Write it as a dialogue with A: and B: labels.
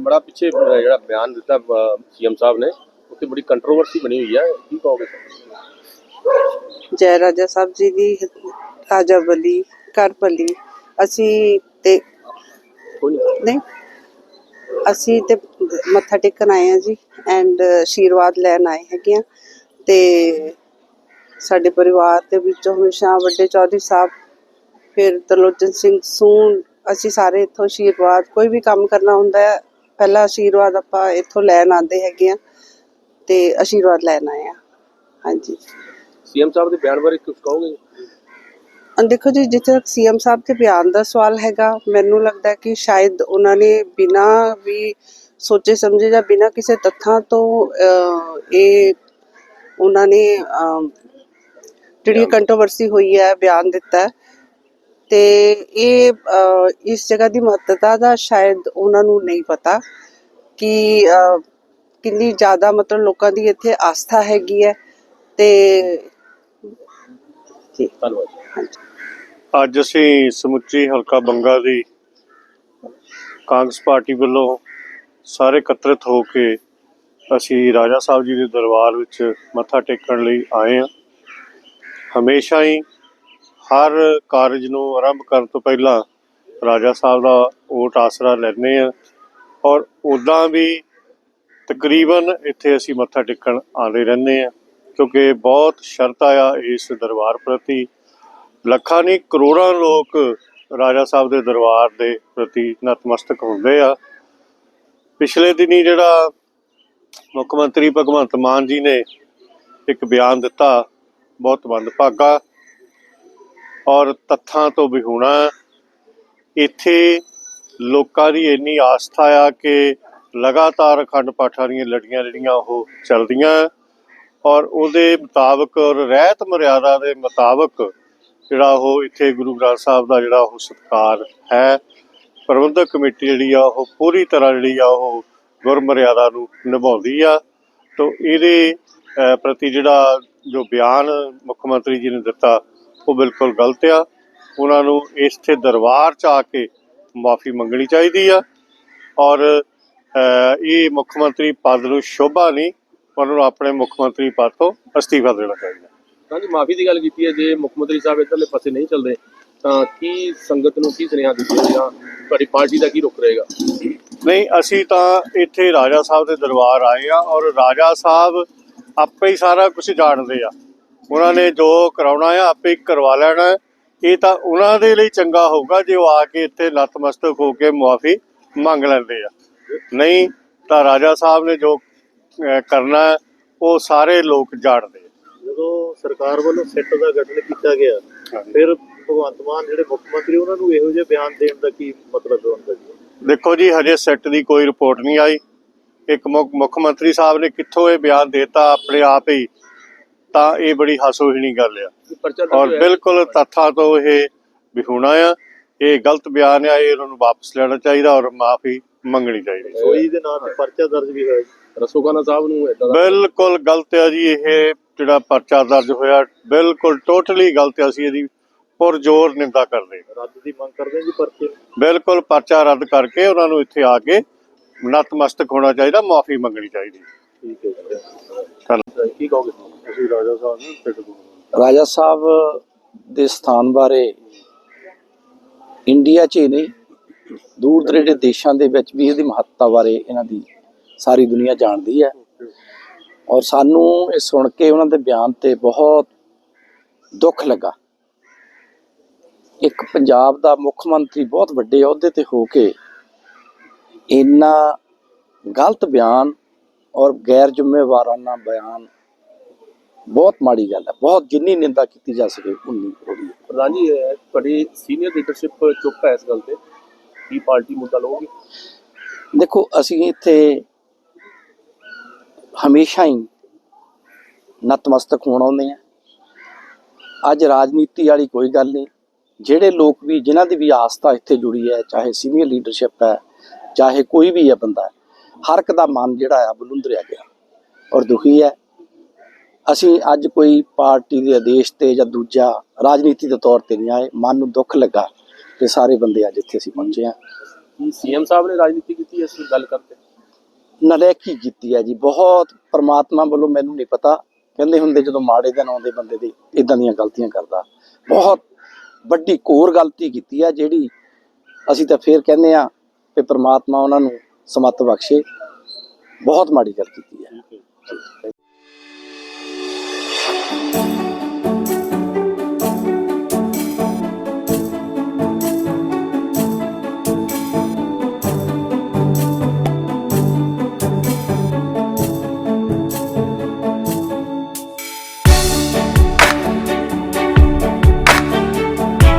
A: ਬੜਾ ਪਿੱਛੇ ਜਿਹੜਾ ਬਿਆਨ ਦਿੱਤਾ ਸੀਐਮ ਸਾਹਿਬ ਨੇ ਉੱਤੇ ਬੜੀ ਕੰਟਰੋਵਰਸੀ ਬਣੀ ਹੋਈ ਹੈ ਕੀ ਕਹੋਗੇ
B: ਜੈ ਰਾਜਾ ਸਾਹਿਬ ਜੀ ਦੀ ਰਾਜਾ ਬਲੀ ਕਰ ਬਲੀ ਅਸੀਂ ਤੇ
A: ਕੋਈ ਨਹੀਂ।
B: ਨਹੀਂ ਅਸੀਂ ਤੇ ਮੱਥਾ ਟੇਕਣ ਆਏ ਆ ਜੀ ਐਂਡ ਆਸ਼ੀਰਵਾਦ ਲੈਣ ਆਏ ਹੈਗੇ ਆ ਤੇ ਸਾਡੇ ਪਰਿਵਾਰ ਦੇ ਵਿੱਚੋਂ ਹਮੇਸ਼ਾ ਵੱਡੇ ਚੌਧਰੀ ਸਾਹਿਬ ਫਿਰ ਤਰਲੋਚਨ ਸਿੰਘ ਸੂਨ ਅਸੀਂ ਸਾਰੇ ਇੱਥੋਂ ਆਸ਼ੀਰਵਾਦ ਕੋਈ ਵੀ ਕੰਮ ਕਰਨਾ ਹੁੰਦਾ ਹੈ ਪਹਿਲਾ ਆਸ਼ੀਰਵਾਦ ਆਪਾਂ ਇੱਥੋਂ ਲੈਣ ਆਉਂਦੇ ਹੈਗੇ ਆ ਤੇ ਆਸ਼ੀਰਵਾਦ ਲੈਣ ਆਏ ਆ। ਹਾਂਜੀ।
A: ਸੀਐਮ ਸਾਹਿਬ ਦੇ ਬਿਆਨ ਬਾਰੇ ਕੁਝ ਕਹੋਗੇ?
B: ਦੇਖੋ ਜੀ ਜਿੱਥੇ ਤੱਕ ਸੀਐਮ ਸਾਹਿਬ ਦੇ ਬਿਆਨ ਦਾ ਸਵਾਲ ਹੈਗਾ ਮੈਨੂੰ ਲੱਗਦਾ ਕਿ ਸ਼ਾਇਦ ਉਹਨਾਂ ਨੇ ਬਿਨਾ ਵੀ ਸੋਚੇ ਸਮਝੇ ਜਾਂ ਬਿਨਾ ਕਿਸੇ ਤੱਥਾਂ ਤੋਂ ਇਹ ਉਹਨਾਂ ਨੇ ਜਿਹੜੀ ਕੰਟਰੋਵਰਸੀ ਹੋਈ ਹੈ ਬਿਆਨ ਦਿੱਤਾ ਹੈ। ਤੇ ਇਹ ਇਸ ਜਗ੍ਹਾ ਦੀ ਮਹੱਤਤਾ ਦਾ ਸ਼ਾਇਦ ਉਹਨਾਂ ਨੂੰ ਨਹੀਂ ਪਤਾ ਕਿ ਕਿੰਨੀ ਜ਼ਿਆਦਾ ਮਤਲਬ ਲੋਕਾਂ ਦੀ ਇੱਥੇ ਆਸਥਾ ਹੈਗੀ ਹੈ ਤੇ
A: ਧੰਨਵਾਦ।
C: ਅੱਜ ਅਸੀਂ ਸਮੁੱਚੀ ਹਲਕਾ ਬੰਗਾ ਦੀ ਕਾਂਗਰਸ ਪਾਰਟੀ ਵੱਲੋਂ ਸਾਰੇ ਇਕੱਤਰਿਤ ਹੋ ਕੇ ਅਸੀਂ ਰਾਜਾ ਸਾਹਿਬ ਜੀ ਦੇ ਦਰਬਾਰ ਵਿੱਚ ਮੱਥਾ ਟੇਕਣ ਲਈ ਆਏ ਹਾਂ। ਹਮੇਸ਼ਾ ਹੀ ਹਰ ਕਾਰਜ ਨੂੰ ਆਰੰਭ ਕਰਨ ਤੋਂ ਪਹਿਲਾਂ ਰਾਜਾ ਸਾਹਿਬ ਦਾ ਓਟ ਆਸਰਾ ਲੈਂਦੇ ਆ ਔਰ ਉਦਾਂ ਵੀ ਤਕਰੀਬਨ ਇੱਥੇ ਅਸੀਂ ਮੱਥਾ ਟੇਕਣ ਆਉਂਦੇ ਰਹਿੰਦੇ ਆ ਕਿਉਂਕਿ ਬਹੁਤ ਸ਼ਰਧਾ ਆ ਇਸ ਦਰਬਾਰ ਪ੍ਰਤੀ। ਲੱਖਾਂ ਨਹੀਂ, ਕਰੋੜਾਂ ਲੋਕ ਰਾਜਾ ਸਾਹਿਬ ਦੇ ਦਰਬਾਰ ਦੇ ਪ੍ਰਤੀ ਨਤਮਸਤਕ ਹੁੰਦੇ ਆ। ਪਿਛਲੇ ਦਿਨੀ ਜਿਹੜਾ ਮੁੱਖ ਮੰਤਰੀ ਭਗਵੰਤ ਮਾਨ ਜੀ ਨੇ ਇੱਕ ਬਿਆਨ ਦਿੱਤਾ, ਬਹੁਤ ਮੰਦਭਾਗਾ ਔਰ ਤੱਥਾਂ ਤੋਂ ਵਿਹੂਣਾ ਇੱਥੇ ਲੋਕਾਂ ਦੀ ਇੰਨੀ ਆਸਥਾ ਆ ਕਿ ਲਗਾਤਾਰ ਅਖੰਡ ਪਾਠਾਂ ਦੀਆਂ ਲੜੀਆਂ ਜਿਹੜੀਆਂ ਉਹ ਚੱਲਦੀਆਂ ਔਰ ਉਹਦੇ ਮੁਤਾਬਕ ਔਰ ਰਹਿਤ ਮਰਿਆਦਾ ਦੇ ਮੁਤਾਬਕ ਜਿਹੜਾ ਉਹ ਇੱਥੇ ਗੁਰੂ ਗ੍ਰੰਥ ਸਾਹਿਬ ਦਾ ਜਿਹੜਾ ਉਹ ਸਤਿਕਾਰ ਹੈ। ਪ੍ਰਬੰਧਕ ਕਮੇਟੀ ਜਿਹੜੀ ਆ ਉਹ ਪੂਰੀ ਤਰ੍ਹਾਂ ਜਿਹੜੀ ਆ ਉਹ ਗੁਰਮਰਿਆਦਾ ਨੂੰ ਨਿਭਾਉਂਦੀ ਆ। ਤੋਂ ਇਹਦੇ ਪ੍ਰਤੀ ਜਿਹੜਾ ਜੋ ਬਿਆਨ ਮੁੱਖ ਮੰਤਰੀ ਜੀ ਨੇ ਦਿੱਤਾ ਉਹ ਬਿਲਕੁਲ ਗਲਤ ਆ। ਉਹਨਾਂ ਨੂੰ ਇਸਥੇ ਦਰਬਾਰ ਚ ਆ ਕੇ ਮਾਫੀ ਮੰਗਣੀ ਚਾਹੀਦੀ ਆ। ਔਰ ਇਹ ਮੁੱਖ ਮੰਤਰੀ ਪਦ ਨੂੰ ਸ਼ੋਭਾ ਨਹੀਂ ਉਹਨਾਂ ਨੂੰ ਆਪਣੇ ਮੁੱਖ ਮੰਤਰੀ ਪਦ ਤੋਂ ਅਸਤੀਫਾ ਦੇਣਾ ਚਾਹੀਦਾ।
A: ਹਾਂਜੀ ਮਾਫੀ ਦੀ ਗੱਲ ਕੀਤੀ ਹੈ ਜੇ ਮੁੱਖ ਮੰਤਰੀ ਸਾਹਿਬ ਇੱਧਰਲੇ ਪਾਸੇ ਨਹੀਂ ਚੱਲਦੇ ਤਾਂ ਕੀ ਸੰਗਤ ਨੂੰ ਕੀ ਸੁਨੇਹਾ ਦਿੱਤੀ ਜਾਂ ਤੁਹਾਡੀ ਪਾਰਟੀ ਦਾ ਕੀ ਰੁਖ ਰਹੇਗਾ?
C: ਨਹੀਂ ਅਸੀਂ ਤਾਂ ਇੱਥੇ ਰਾਜਾ ਸਾਹਿਬ ਦੇ ਦਰਬਾਰ ਆਏ ਆ ਔਰ ਰਾਜਾ ਸਾਹਿਬ ਆਪੇ ਹੀ ਸਾਰਾ ਕੁਝ ਜਾਣਦੇ ਆ। ਉਹਨਾਂ ਨੇ ਜੋ ਕਰਾਉਣਾ ਆ ਆਪੇ ਕਰਵਾ ਲੈਣਾ। ਇਹ ਤਾਂ ਉਹਨਾਂ ਦੇ ਲਈ ਚੰਗਾ ਹੋਊਗਾ ਜੇ ਉਹ ਆ ਕੇ ਇੱਥੇ ਨਤਮਸਤਕ ਹੋ ਕੇ ਮੁਆਫੀ ਮੰਗ ਲੈਂਦੇ ਆ। ਨਹੀਂ ਤਾਂ ਰਾਜਾ ਸਾਹਿਬ ਨੇ ਜੋ ਕਰਨਾ ਉਹ ਸਾਰੇ ਲੋਕ ਜਾਣਦੇ
D: ਜਦੋਂ ਸਰਕਾਰ ਵੱਲੋਂ ਸਿੱਟ ਦਾ ਗਠਨ ਕੀਤਾ ਗਿਆ। ਫਿਰ ਭਗਵੰਤ ਮਾਨ ਜਿਹੜੇ ਮੁੱਖ ਮੰਤਰੀ ਉਹਨਾਂ ਨੂੰ ਇਹੋ ਜਿਹੇ ਬਿਆਨ ਦੇਣ ਦਾ ਕੀ ਮਤਲਬ ਹੁੰਦਾ ਜੀ
C: ਦੇਖੋ ਜੀ ਹਜੇ ਸੈੱਟ ਦੀ ਕੋਈ ਰਿਪੋਰਟ ਨਹੀਂ ਆਈ। ਇੱਕ ਮੁੱਖ ਮੰਤਰੀ ਸਾਹਿਬ ਨੇ ਕਿੱਥੋਂ ਇਹ ਬਿਆਨ ਦਿੱਤਾ? ਆਪਣੇ ਆਪ ਹੀ ਤਾਂ ਇਹ ਬੜੀ ਹਾਸੋਹੀਣੀ ਗੱਲ ਆ ਔਰ। ਬਿਲਕੁਲ ਤੱਥਾਂ ਤੋਂ ਇਹ ਵਿਹੂਣਾ ਆ ਇਹ ਗਲਤ ਬਿਆਨ ਆ ਇਹ ਨੂੰ ਵਾਪਸ ਲੈਣਾ ਚਾਹੀਦਾ ਔਰ ਮਾਫੀ ਮੰਗਣੀ ਚਾਹੀਦੀ
D: ਸੋਈ ਦੇ ਨਾਂ ਤੇ ਪਰਚਾ ਦਰਜ ਵੀ ਹੋਇਆ।
A: ਰਸੂਖਾਨਾ ਸਾਹਿਬ ਨੂੰ ਇਦਾਂ
C: ਬਿਲਕੁਲ ਗਲਤ ਆ ਜੀ ਇਹ ਜਿਹੜਾ ਪਰਚਾ ਦਰਜ ਹੋਇਆ ਬਿਲਕੁਲ ਟੋਟਲੀ ਗਲਤ ਆ ਅਸੀਂ ਇਹਦੀ ਪੁਰਜ਼ੋਰ ਨਿੰਦਾ ਕਰਦੇ।
D: ਰੱਦ ਦੀ ਮੰਗ ਕਰਦੇ ਜੀ ਪਰਚੇ।
C: ਬਿਲਕੁਲ ਪਰਚਾ ਰੱਦ ਕਰਕੇ ਉਹਨਾਂ ਨੂੰ ਇੱਥੇ ਆ ਕੇ ਨਤਮਸਤਕ ਹੋਣਾ ਚਾਹੀਦਾ ਮਾਫੀ ਮੰਗਣੀ ਚਾਹੀਦੀ
D: ਠੀਕ ਹੈ ਜੀ।
C: ਧੰਨਵਾਦ
A: ਕੀ ਕਹੋਗੇ
C: ਅਸੀਂ ਰਾਜਾ ਸਾਹਿਬ ਨੂੰ ਟਿਕਟ
E: ਰਾਜਾ ਸਾਹਿਬ ਦੇ ਸਥਾਨ ਬਾਰੇ ਇੰਡੀਆ 'ਚ ਹੀ ਨਹੀਂ ਦੂਰ ਦਰੇਡੇ ਦੇਸ਼ਾਂ ਦੇ ਵਿੱਚ ਵੀ ਇਹਦੀ ਮਹੱਤਤਾ ਬਾਰੇ ਇਹਨਾਂ ਦੀ ਸਾਰੀ ਦੁਨੀਆ ਜਾਣਦੀ ਹੈ। ਔਰ ਸਾਨੂੰ ਇਹ ਸੁਣ ਕੇ ਉਹਨਾਂ ਦੇ ਬਿਆਨ ਤੇ ਬਹੁਤ ਦੁੱਖ ਲੱਗਾ। ਇੱਕ ਪੰਜਾਬ ਦਾ ਮੁੱਖ ਮੰਤਰੀ ਬਹੁਤ ਵੱਡੇ ਅਹੁਦੇ ਤੇ ਹੋ ਕੇ ਇੰਨਾ ਗਲਤ ਬਿਆਨ ਔਰ ਗੈਰ ਜ਼ਿੰਮੇਵਾਰਾਨਾ ਬਿਆਨ ਬਹੁਤ ਮਾੜੀ ਗੱਲ ਹੈ। ਬਹੁਤ ਜਿੰਨੀ ਨਿੰਦਾ ਕੀਤੀ ਜਾ ਸਕੇ ਉਨੀ ਥੋੜੀ ਹੈ
A: ਪ੍ਰਧਾਨ ਜੀ ਤੁਹਾਡੀ ਸੀਨੀਅਰ ਲੀਡਰਸ਼ਿਪ ਚੁੱਪ ਹੈ ਇਸ ਗੱਲ ਤੇ? ਕੀ ਪਾਰਟੀ ਮੁੱਦਾ ਲਓਗੇ
E: ਦੇਖੋ ਅਸੀਂ ਇੱਥੇ ਹਮੇਸ਼ਾ ਹੀ ਨਤਮਸਤਕ ਹੋਣ ਆਉਂਦੇ ਆ ਅੱਜ ਰਾਜਨੀਤੀ ਵਾਲੀ ਕੋਈ ਗੱਲ ਨਹੀਂ। ਜਿਹੜੇ ਲੋਕ ਵੀ ਜਿਨ੍ਹਾਂ ਦੀ ਵੀ ਆਸਥਾ ਇੱਥੇ ਜੁੜੀ ਹੈ ਚਾਹੇ ਸੀਨੀਅਰ ਲੀਡਰਸ਼ਿਪ ਹੈ ਚਾਹੇ ਕੋਈ ਵੀ ਹੈ ਬੰਦਾ ਹਰ ਇੱਕ ਦਾ ਮਨ ਜਿਹੜਾ ਆ ਬਲੁੰਦਰਿਆ ਗਿਆ। ਔਰ ਦੁਖੀ ਹੈ। ਅਸੀਂ ਅੱਜ ਕੋਈ ਪਾਰਟੀ ਦੇ ਆਦੇਸ਼ ਤੇ ਜਾਂ ਦੂਜਾ ਰਾਜਨੀਤੀ ਦੇ ਤੌਰ ਤੇ ਨਹੀਂ ਆਏ। ਮਨ ਨੂੰ ਦੁੱਖ ਲੱਗਾ ਕਿ ਸਾਰੇ ਬੰਦੇ ਅੱਜ ਇੱਥੇ ਅਸੀਂ ਪਹੁੰਚੇ ਆ
A: ਸੀਐਮ ਸਾਹਿਬ ਨੇ ਰਾਜਨੀਤੀ ਕੀਤੀ ਇਸ ਗੱਲ ਕਰਕੇ?
E: ਨਲੇਕੀ ਕੀਤੀ ਹੈ ਜੀ। ਬਹੁਤ ਪ੍ਰਮਾਤਮਾ ਵੱਲੋਂ ਮੈਨੂੰ ਨਹੀਂ ਪਤਾ। ਕਹਿੰਦੇ ਹੁੰਦੇ ਜਦੋਂ ਮਾੜੇ ਦਿਨ ਆਉਂਦੇ ਬੰਦੇ ਦੇ ਇਦਾਂ ਦੀਆਂ ਗਲਤੀਆਂ ਕਰਦਾ। ਬਹੁਤ ਵੱਡੀ ਘੋਰ ਗਲਤੀ ਕੀਤੀ ਹੈ ਜਿਹੜੀ ਅਸੀਂ ਤਾਂ ਫੇਰ ਕਹਿੰਦੇ ਆ ਕਿ ਪ੍ਰਮਾਤਮਾ ਉਹਨਾਂ ਨੂੰ ਸਮੱਤ ਬਖਸ਼ੇ। ਬਹੁਤ ਮਾੜੀ ਗੱਲ ਕੀਤੀ ਹੈ।
A: ਹੈ।